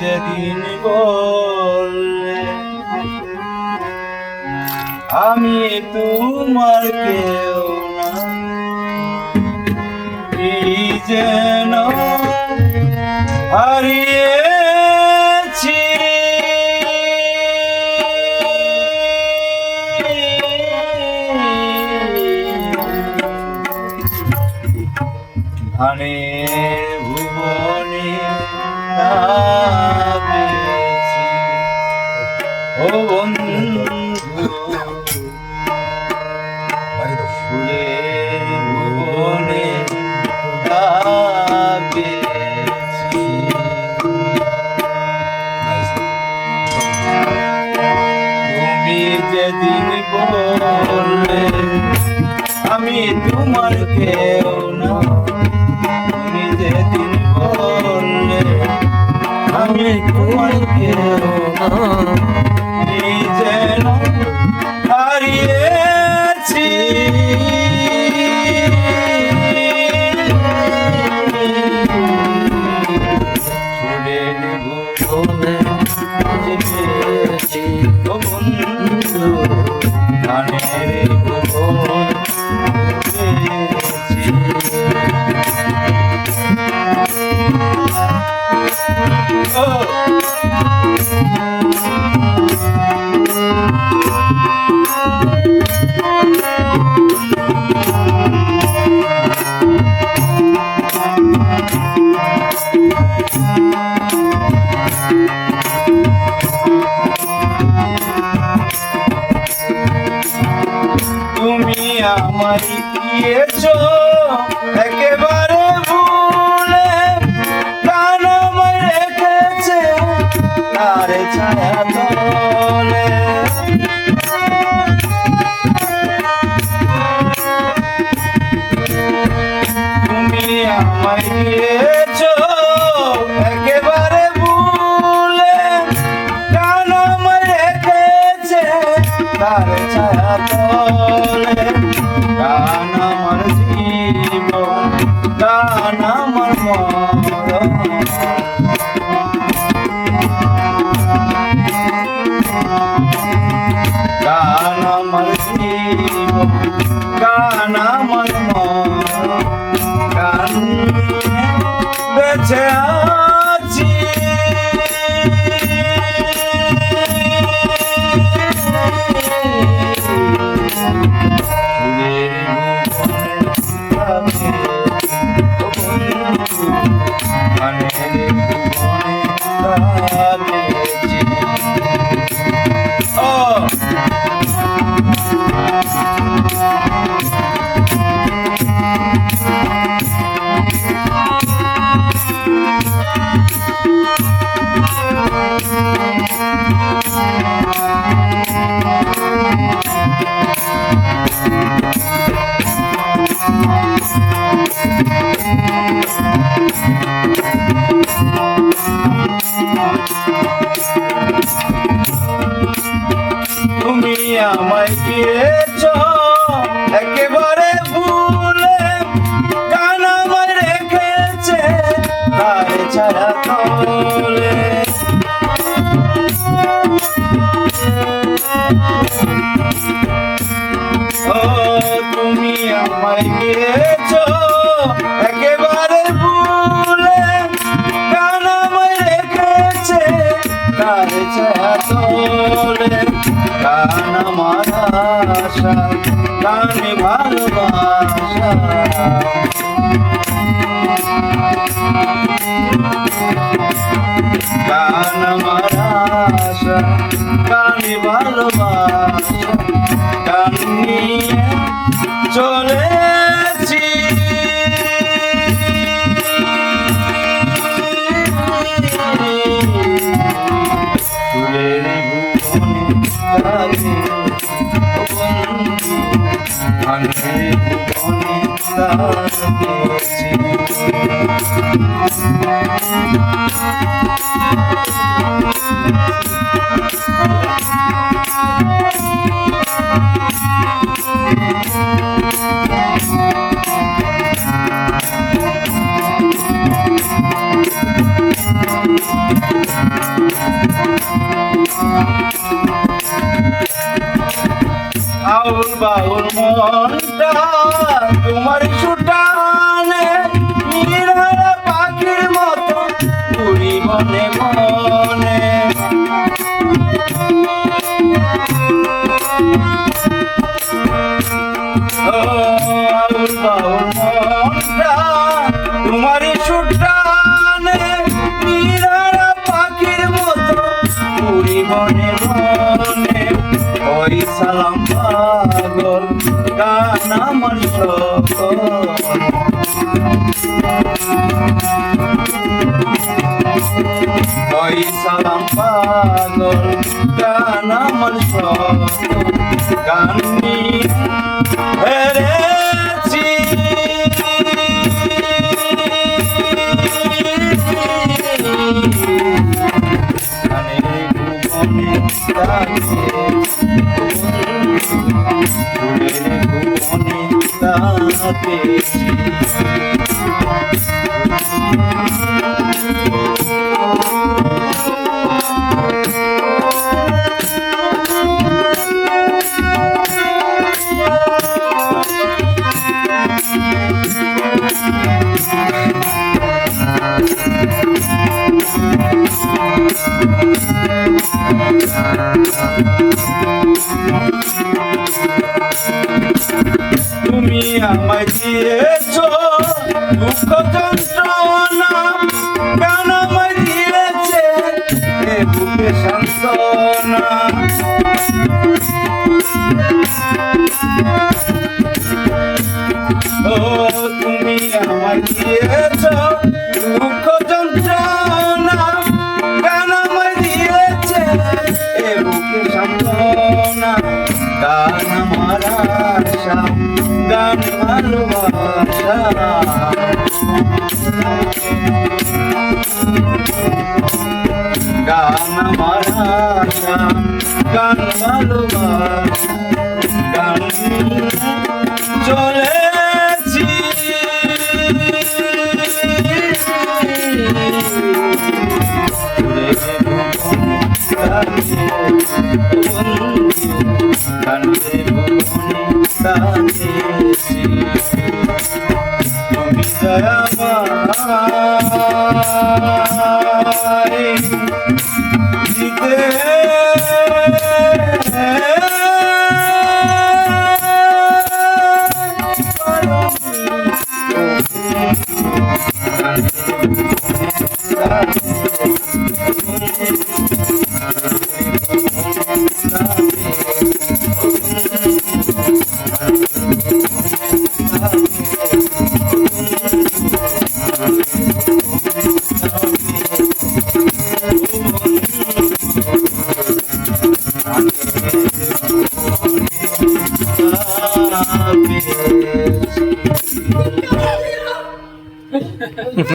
যেদিন বললে আমি তোমার কেউ না যেন হারিয়েছি। ধানে ভুবনে নামেছি যেদিন বললে, আমি তোমার কেউ না তুমি যেদিন বললে, আমি তোমার কেউ না যেন হারিয়েছি। ফুলের আমায় দিয়েছ একেবারে ভুলে প্রাণ আমার রেখেছে। তার ছায়া তার ছায়া তলে গান আমার জীবন গান বাউল মনটা তোমার সুর মনে মনে ওই সালাম পাগল গান আমার ওই সালাম পাগল গান আমার গান নিয়ে ভুবনে তুমি আমায় দিয়েছ দুঃখ যন্ত্রণা গান ভালোবাসা। গান আমার গান ভালোবাসা। গান তুমি দয়াময়